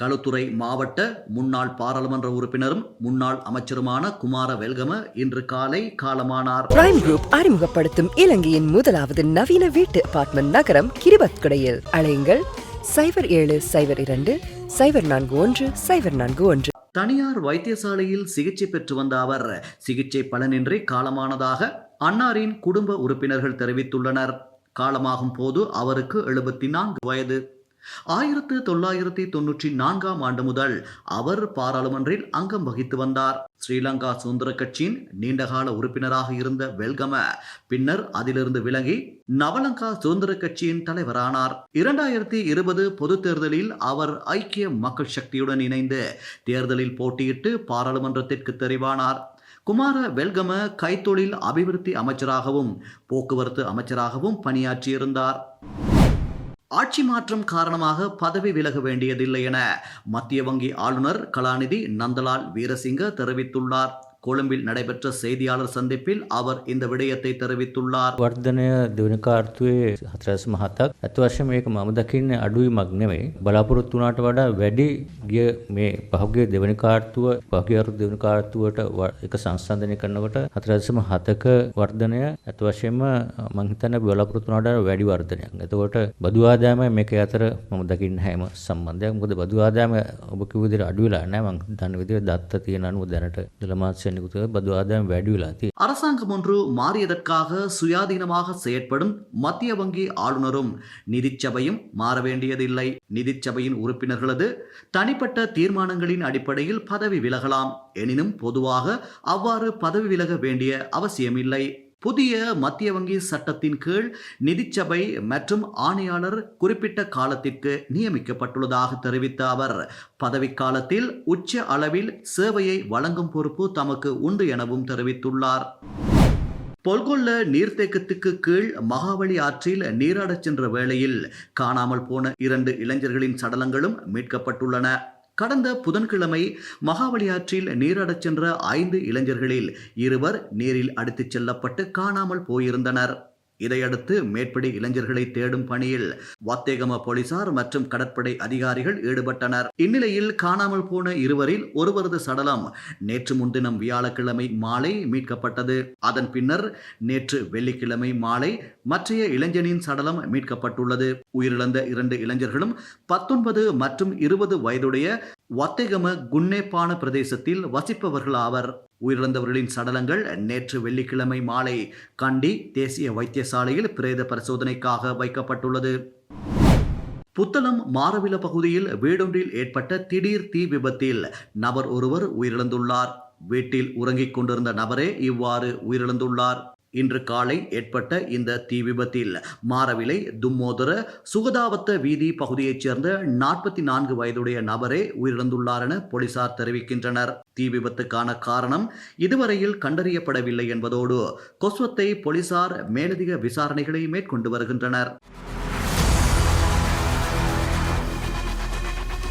களுத்துறை மாவட்ட முன்னாள் பாராளுமன்ற உறுப்பினரும் முன்னாள் அமைச்சருமான குமார வெல்கம இன்று காலை காலமானார். பிரைம் குரூப் அறிமுகப்படுத்தும் இலங்கையின் முதலாவது நவீன வீட்டு அபார்ட்மெண்ட் நகரம் கிரிபத்குடையில். அழையுங்கள் சைபர் ஏழு சைபர் இரண்டு சைபர் நான்கு ஒன்று சைபர் நான்கு ஒன்று. தனியார் வைத்தியசாலையில் சிகிச்சை பெற்று வந்த அவர் சிகிச்சை பலனின்றி காலமானதாக அன்னாரின் குடும்ப உறுப்பினர்கள் தெரிவித்துள்ளனர். காலமாகும் போது அவருக்கு எழுபத்தி நான்கு வயது. ஆயிரத்து தொள்ளாயிரத்தி தொன்னூற்றி நான்காம் ஆண்டு முதல் அவர் பாராளுமன்றில் அங்கம் வகித்து வந்தார். ஸ்ரீலங்கா சுதந்திர கட்சியின் நீண்டகால உறுப்பினராக இருந்த வெல்கம பின்னர் அதிலிருந்து விலகி நவலங்கா சுதந்திர கட்சியின் தலைவரானார். இரண்டாயிரத்தி இருபது பொது தேர்தலில் அவர் ஐக்கிய மக்கள் சக்தியுடன் இணைந்து தேர்தலில் போட்டியிட்டு பாராளுமன்றத்திற்கு தெரிவானார். குமார வெல்கம கைத்தொழில் அபிவிருத்தி அமைச்சராகவும் போக்குவரத்து அமைச்சராகவும் பணியாற்றியிருந்தார். ஆட்சி மாற்றம் காரணமாக பதவி விலக வேண்டியதில்லை என மத்திய வங்கி ஆளுநர் கலாநிதி நந்தலால் வீரசிங்க தெரிவித்துள்ளார். கொழும்பில் நடைபெற்ற செய்தியாளர் சந்திப்பில் அவர் இந்த விடயத்தை தெரிவித்துள்ளார் වර්ධනය දෙවන කාර්තුවේ හතරස් මහතක් ඇත් වශය මේක මම දකින්න අඩුවීමක් නෙවෙයි බලාපොරොත්තු වුණාට වඩා වැඩි ගිය මේ පහුගේ දෙවනි කාර්තුව පහුගියරු දෙවනි කාර්තුවට ව- එක සංස්ථාධනය කරනකොට හතරදසම හතක වර්ධනය ඇත වශයෙන්ම මංහිතන්න බලාපොරොත්තු වුණාට වැඩි වර්ධනයක්. එතකොට බදු ආදායම මේක අතර මම දකින්න හැම සම්බන්ධයක් මොකද බදු ආදායම ඔබ කිව්ව විදිහට අඩු වෙලා නැහැ මං දන්න විදිහට දත්ත තියෙන අනුව දැනට දලමාත්සෙන්නිකුත அரசாங்கம் ஒன்று மாறியதற்காக சுயாதீனமாக செயற்படும் மத்திய வங்கி ஆளுநரும் நிதிச்சபையும் மாற வேண்டியதில்லை. நிதிச்சபையின் உறுப்பினர்களது தனிப்பட்ட தீர்மானங்களின் அடிப்படையில் பதவி விலகலாம். எனினும் பொதுவாக அவ்வாறு பதவி விலக வேண்டிய அவசியமில்லை. புதிய மத்திய வங்கி சட்டத்தின் கீழ் நிதிச்சபை மற்றும் ஆணையாளர் குறிப்பிட்ட காலத்திற்கு நியமிக்கப்பட்டுள்ளதாக தெரிவித்த அவர் பதவிக்காலத்தில் உச்ச அளவில் சேவையை வழங்கும் பொறுப்பு தமக்கு உண்டு எனவும் தெரிவித்துள்ளார். பொல்கொல்ல நீர்த்தேக்கத்துக்கு கீழ் மகாவலி ஆற்றில் நீராடச் சென்ற வேளையில் காணாமல் போன இரண்டு இளைஞர்களின் சடலங்களும் மீட்கப்பட்டுள்ளன. கடந்த புதன்கிழமை மகாவலி ஆற்றில் நீராடச் சென்ற ஐந்து இளைஞர்களில் இருவர் நீரில் அடித்துச் செல்லப்பட்டு காணாமல் போயிருந்தனர். இதையடுத்து மேற்படி இளைஞர்களை தேடும் பணியில் வாத்தேகம போலீசார் மற்றும் கடற்படை அதிகாரிகள் ஈடுபட்டனர். இந்நிலையில் காணாமல் போன இருவரில் ஒருவரது சடலம் நேற்று முன்தினம் வியாழக்கிழமை மாலை மீட்கப்பட்டது. அதன் பின்னர் நேற்று வெள்ளிக்கிழமை மாலை மற்றைய இளைஞனின் சடலம் மீட்கப்பட்டுள்ளது. உயிரிழந்த இரண்டு இளைஞர்களும் பத்தொன்பது மற்றும் இருபது வயதுடைய வத்தேகம குன்னேப்பான பிரதேசத்தில் வசிப்பவர்கள் ஆவர் உயிரிழந்தவர்களின் சடலங்கள் நேற்று வெள்ளிக்கிழமை மாலை கண்டி தேசிய வைத்தியசாலையில் பிரேத பரிசோதனைக்காக வைக்கப்பட்டுள்ளது. புத்தளம் மாரவில பகுதியில் வீடொன்றில் ஏற்பட்ட திடீர் தீ விபத்தில் நபர் ஒருவர் உயிரிழந்துள்ளார். வீட்டில் உறங்கிக் கொண்டிருந்த நபரே இவ்வாறு உயிரிழந்துள்ளார். இன்று காலை ஏற்பட்ட இந்த தீ விபத்தில் மாரவிலை தும்மோதர சுகதாவத்த வீதி பகுதியைச் சேர்ந்த நாற்பத்தி நான்கு வயதுடைய நபரே உயிரிழந்துள்ளார் என போலீசார் தெரிவிக்கின்றனர். தீ விபத்துக்கான காரணம் இதுவரையில் கண்டறியப்படவில்லை என்பதோடு கொஸ்வத்தை போலீசார் மேலதிக விசாரணைகளை மேற்கொண்டு வருகின்றனர்.